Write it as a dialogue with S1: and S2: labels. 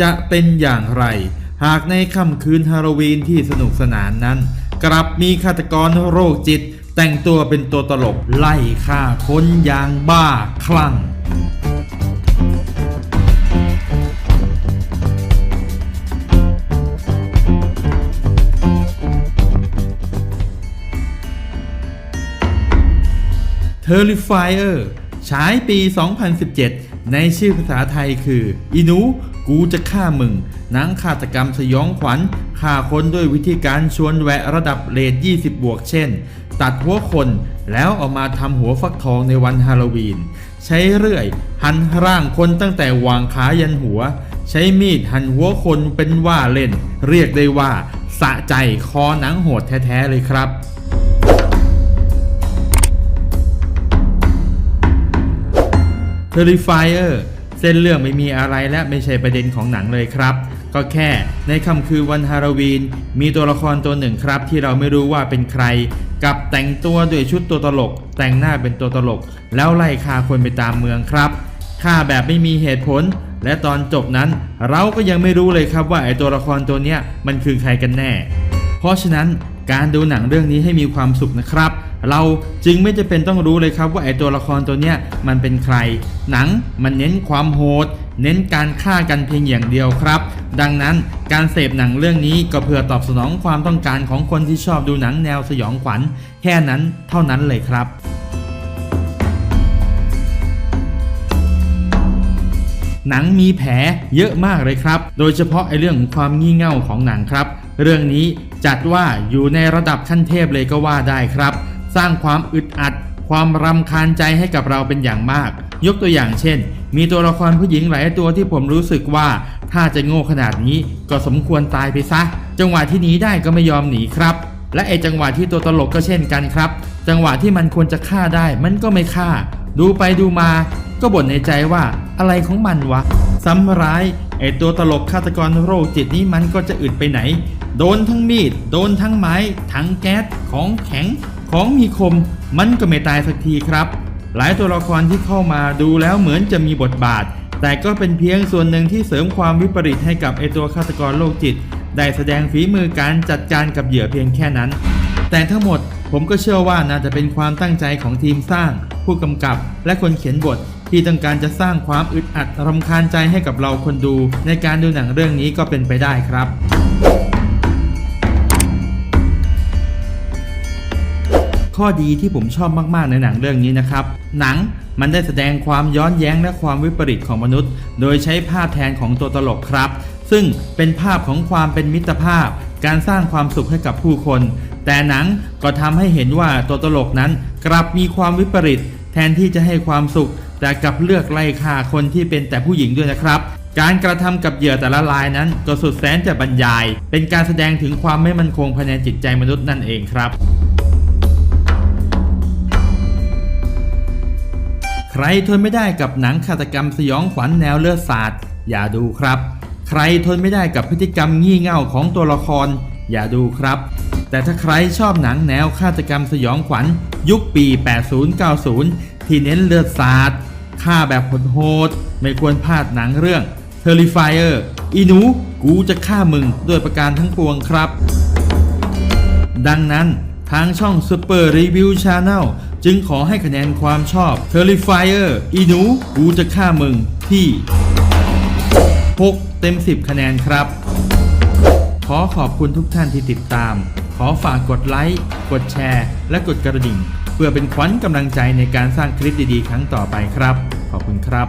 S1: จะเป็นอย่างไร หากในค่ำคืนฮาโลวีนที่สนุกสนานนั้น กลับมีฆาตกรโรคจิต แต่งตัวเป็นตัวตลกไล่ฆ่าคนอย่างบ้าคลั่งเ t e r r i f i e r ฉายปี 2017 ในชื่อภาษาไทยคือ อินู กูจะฆ่ามึงหนังฆาตกรรมสยองขวัญฆ่าคนด้วยวิธีการชวนแวะระดับเลท20 บวกเช่น ตัดหัวคนแล้วเอามาทำหัวฟักทองในวันฮาโลวีน ใช้เรื่อย หั่นร่างคนตั้งแต่วางขายันหัว ใช้มีดหั่นหัวคนเป็นว่าเล่น เรียกได้ว่า สะใจคอหนังโหดแท้ๆเลยครับ Terrifier เเส้นเรื่องไม่มีอะไรและไม่ใช่ประเด็นของหนังเลยครับ ก็แค่ในค่ำคืนวันฮาโลวีน มีตัวละครตัวหนึ่งครับ ที่เราไม่รู้ว่าเป็นใคร กับแต่งตัวด้วยชุดตัวตลก แต่งหน้าเป็นตัวตลก แล้วไล่ฆ่าคนไปตามเมืองครับฆ่าแบบไม่มีเหตุผล และตอนจบนั้น เราก็ยังไม่รู้เลยครับว่าไอตัวละครตัวเนี้ยมันคือใครกันแน่ เพราะฉะนั้นการดูหนังเรื่องนี้ให้มีความสุขนะครับ เราจึงไม่จะเป็นต้องรู้เลยครับว่าไอตัวละครตัวเนี้ยมันเป็นใคร หนังมันเน้นความโหด เน้นการฆ่ากันเพียงอย่างเดียวครับ ดังนั้นการเสพหนังเรื่องนี้ก็เพื่อตอบสนองความต้องการของคนที่ชอบดูหนังแนวสยองขวัญ แค่นั้นเท่านั้นเลยครับหนังมีแผลเยอะมากเลยครับ โดยเฉพาะไอเรื่องของความงี่เง่าของหนังครับ เรื่องนี้จัดว่าอยู่ในระดับขั้นเทพเลยก็ว่าได้ครับ สร้างความอึดอัด ความรำคาญใจให้กับเราเป็นอย่างมาก ยกตัวอย่างเช่น มีตัวละครผู้หญิงหลายตัวที่ผมรู้สึกว่า ถ้าจะโง่ขนาดนี้ก็สมควรตายไปซะ จังหวะที่หนีได้ก็ไม่ยอมหนีครับ และไอจังหวะที่ตัวตลกก็เช่นกันครับ จังหวะที่มันควรจะฆ่าได้มันก็ไม่ฆ่า ดูไปดูมา ก็บ่นในใจว่าอะไรของมันวะซ้ำร้ายไอตัวตลกฆาตกรโรคจิตนี้มันก็จะอึดไปไหน โดนทั้งมีด โดนทั้งไม้ ทั้งแก๊ส ของแข็ง ของมีคมมันก็ไม่ตายสักทีครับ หลายตัวละครที่เข้ามาดูแล้วเหมือนจะมีบทบาท แต่ก็เป็นเพียงส่วนหนึ่งที่เสริมความวิปริตให้กับไอตัวฆาตกรโรคจิต ได้แสดงฝีมือการจัดการกับเหยื่อเพียงแค่นั้น แต่ทั้งหมดผมก็เชื่อว่าน่าจะเป็นความตั้งใจของทีมสร้าง ผู้กำกับ และคนเขียนบท ที่ต้องการจะสร้างความอึดอัดรำคาญใจให้กับเราคนดู ในการดูหนังเรื่องนี้ก็เป็นไปได้ครับ ข้อดีที่ผมชอบมากๆในหนังเรื่องนี้นะครับ หนังมันได้แสดงความย้อนแย้งและความวิปริตของมนุษย์ โดยใช้ภาพแทนของตัวตลกครับ ซึ่งเป็นภาพของความเป็นมิตรภาพ การสร้างความสุขให้กับผู้คน แต่หนังก็ทำให้เห็นว่าตัวตลกนั้น กลับมีความวิปริต แทนที่จะให้ความสุข แต่กลับเลือกไล่ฆ่าคนที่เป็นแต่ผู้หญิงด้วยนะครับการกระทำกับเหยื่อแต่ละรายนั้น ก็สุดแสนจะบรรยาย เป็นการแสดงถึงความไม่มั่นคงภายในจิตใจมนุษย์นั่นเองครับ รทนไม่ได้กับหนังฆาตกรรมสยองขวัญแนวเลือดสาดอย่าดูครับ ใครทนไม่ได้กับพฤติกรรมงี่เง่าของตัวละคร อย่าดูครับ แต่ถ้าใครชอบหนังแนวฆาตกรรมสยองขวัญ ยุคปี 80-90 ที่เน้นเลือดสาดฆ่าแบบโหดๆไม่ควรพลาดหนังเรื่อง Terrifier อีหนูกูจะฆ่ามึงด้วยประการทั้งปวงครับ ดังนั้นทางช่อง Super Review Channel จึงขอให้คะแนนความชอบ Terrifier อีหนูกูจะฆ่ามึงที่ 6 เต็ม 10 คะแนนครับ ขอขอบคุณทุกท่านที่ติดตาม ขอฝากกดไลค์ กดแชร์ และกดกระดิ่ง เพื่อเป็นขวัญกำลังใจในการสร้างคลิปดีๆ ครั้งต่อไปครับ ขอบคุณครับ